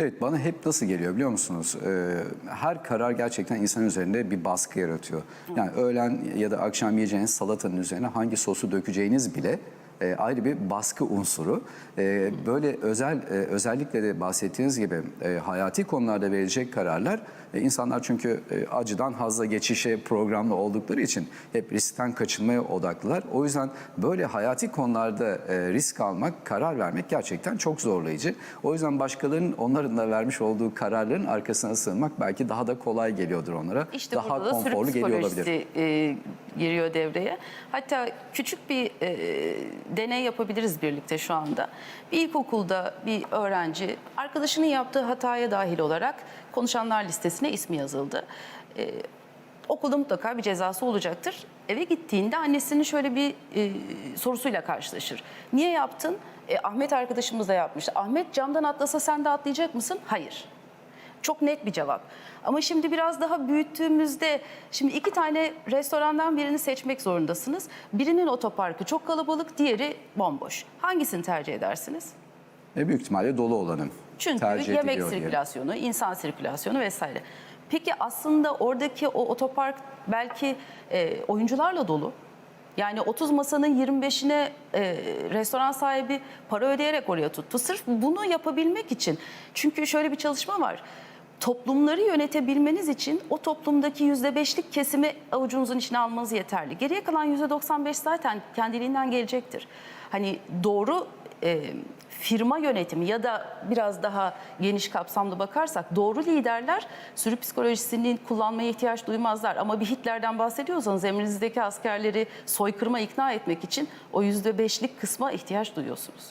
Evet bana hep nasıl geliyor biliyor musunuz? Ee, her karar gerçekten insan üzerinde bir baskı yaratıyor. Yani öğlen ya da akşam yiyeceğiniz salatanın üzerine hangi sosu dökeceğiniz bile e, ayrı bir baskı unsuru. E, böyle özel e, özellikle de bahsettiğiniz gibi e, hayati konularda verilecek kararlar e, insanlar çünkü e, acıdan hazla geçişe programlı oldukları için hep riskten kaçınmaya odaklılar. O yüzden böyle hayati konularda e, risk almak, karar vermek gerçekten çok zorlayıcı. O yüzden başkalarının onların da vermiş olduğu kararların arkasına sığınmak belki daha da kolay geliyordur onlara. İşte daha konforlu geliyor olabilir. e, giriyor devreye. Hatta küçük bir e, deney yapabiliriz birlikte şu anda. Bir ilkokulda bir öğrenci arkadaşının yaptığı hataya dahil olarak konuşanlar listesine ismi yazıldı. E, okulda mutlaka bir cezası olacaktır. Eve gittiğinde annesinin şöyle bir e, sorusuyla karşılaşır. Niye yaptın? E, Ahmet arkadaşımız da yapmıştı. Ahmet camdan atlasa sen de atlayacak mısın? Hayır. Çok net bir cevap. Ama şimdi biraz daha büyüttüğümüzde şimdi iki tane restorandan birini seçmek zorundasınız. Birinin otoparkı çok kalabalık, diğeri bomboş. Hangisini tercih edersiniz? E, büyük ihtimalle dolu olanın Çünkü tercih yemek ediliyor diye. sirkülasyonu, insan sirkülasyonu vesaire. Peki aslında oradaki o otopark belki e, oyuncularla dolu. Yani 30 masanın 25'ine e, restoran sahibi para ödeyerek oraya tuttu. Sırf bunu yapabilmek için. Çünkü şöyle bir çalışma var. Toplumları yönetebilmeniz için o toplumdaki %5'lik kesimi avucunuzun içine almanız yeterli. Geriye kalan %95 zaten kendiliğinden gelecektir. Hani doğru e, firma yönetimi ya da biraz daha geniş kapsamlı bakarsak doğru liderler sürü psikolojisini kullanmaya ihtiyaç duymazlar. Ama bir Hitler'den bahsediyorsanız emrinizdeki askerleri soykırıma ikna etmek için o %5'lik kısma ihtiyaç duyuyorsunuz.